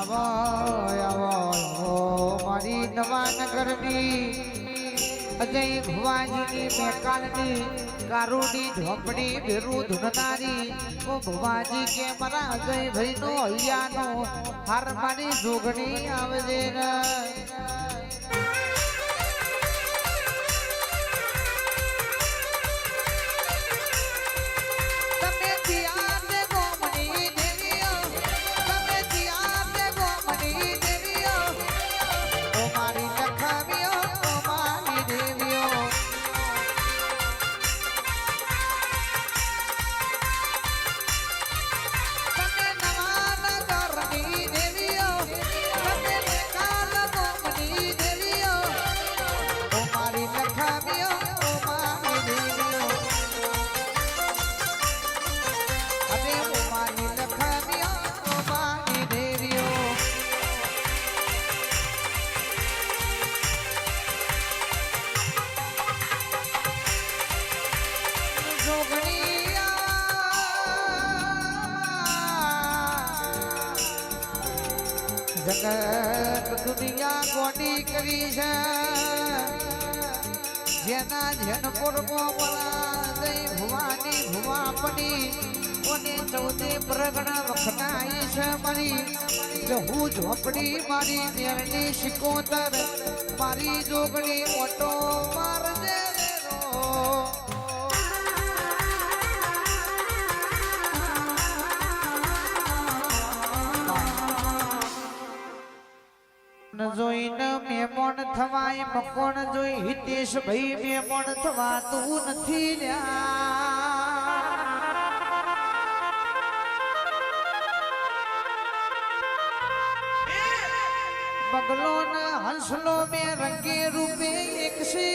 આવો આવો મારી અજય ભુવાજીની મેકાલની કારુની ઝોપડી ભેરું ધૂનનારી કે મારા અજય મારી જોગણી આવજે દુનિયા ગોડી કરી છે. જેના જન પૂર્વો બોલા ભુવાની ભુવાપની કોને ચૌદે પ્રગણ વખનાઈ છે મારી. જો હું ઝોપડી મારી નેરની શિકોતર મારી જોગણી મોટો મારજે. જોઈને પણ થવાય, મકોણ જોઈ હિતેશ ભાઈ મેમણ થવા તું નથી બગલો ના હંસલો મે રંગે રૂપે એકસે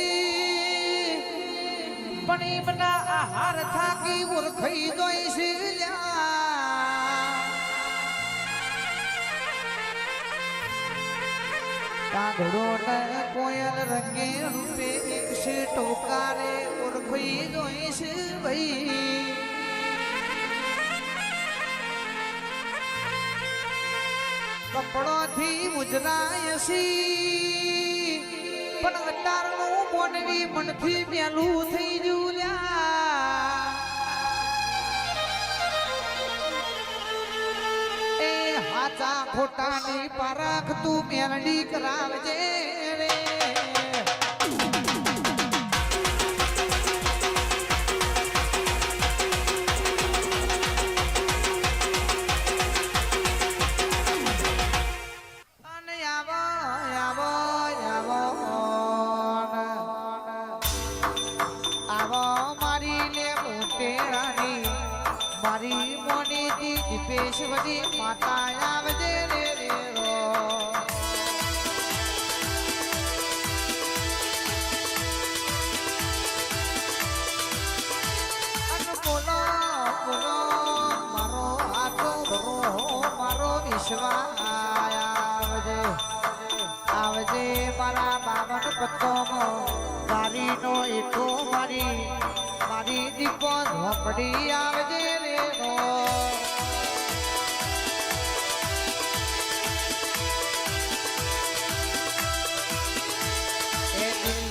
પણ એમના આહાર થાકી ઓળખાઈ જોઈ છે લ્યા કાગડો ને કોયલ રંગે રૂપે છે ટોકારે ઓળખી જોઈશ છે કપડો કપડોથી ઉજરાય સી પણ અતારનું મોનવી મનથી મેલું થઈ ગયું હાચા ખોટાની પરખ તું મેરડી કરાવજે. દી દીપેશ્વરી માતા આવજે રે રે રો. મારો ભરો મારો વિશ્વાસ આવજે આવજે મારા બાવન પત્તોમો મારીનો એકો મારી મારી દીપો ઝોપડી આવજે રે રો.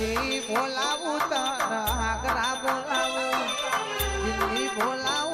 દિલ્હી બોલાવું તારા આગ્રા બોલાવું. દિલ્હી બોલાવું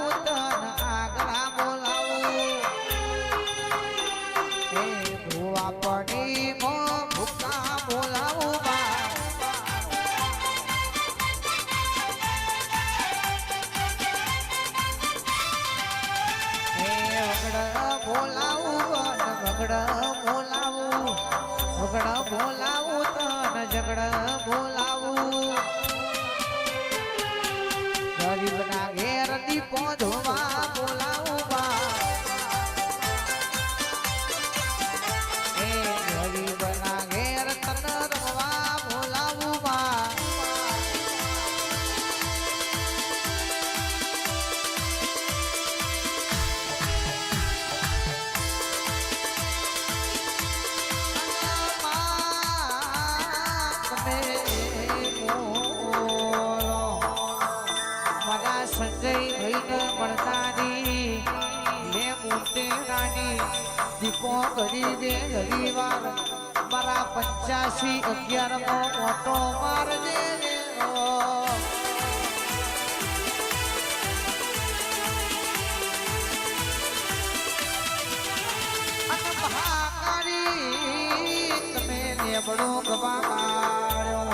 સંજય ભાઈને મળનારી લે મોટે રાની દીપ કરી દે મારા પંચ્યાસી અગિયાર નો મોટો મારજે તમે લેબડો ગવાડ્યો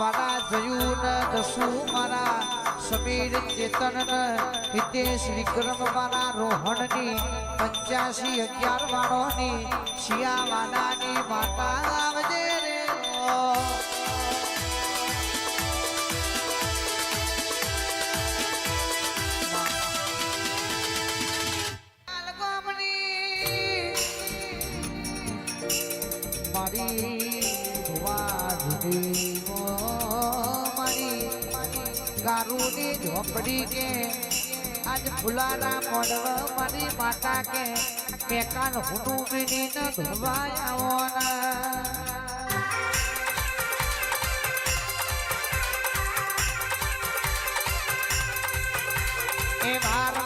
મારા જયું ન દસુ મારા સમીર ચેતન હિતેશ વિક્રમ મારા રોહણની પંચ્યાસી અગિયાર વાળોની શિયાવાલાની માતા ગારુની ઝોપડી કે, આજ ફુલારા મોડવ મારી માતા કે પેકાન હુનું બીની ન ધોવાય આવોના એ વાર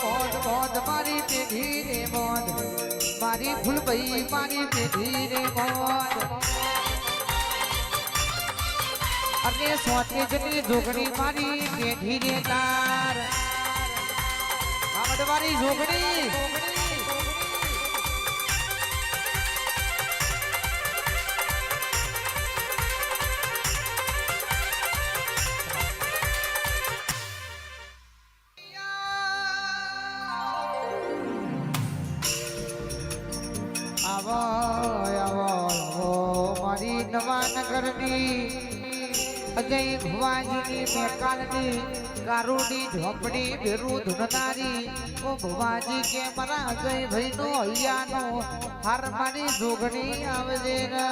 મોજ મોજ મોજ મારી પેઢી રે મોજ મારી ફૂલભાઈ મારી પેઢી રે મોજ અને સોતે જની જોગણી મારી પેઢી રે તાર. આ બધે મારી જોગણી. નગરની અજય ભવાજીની મેકાલની કારુની ઝોપડી બેરું ધૂનનારી ઓ ભવાજી કે મારા અજય ભાઈ નો હૈયાનો હાર મારી જોગણી આવજે ને.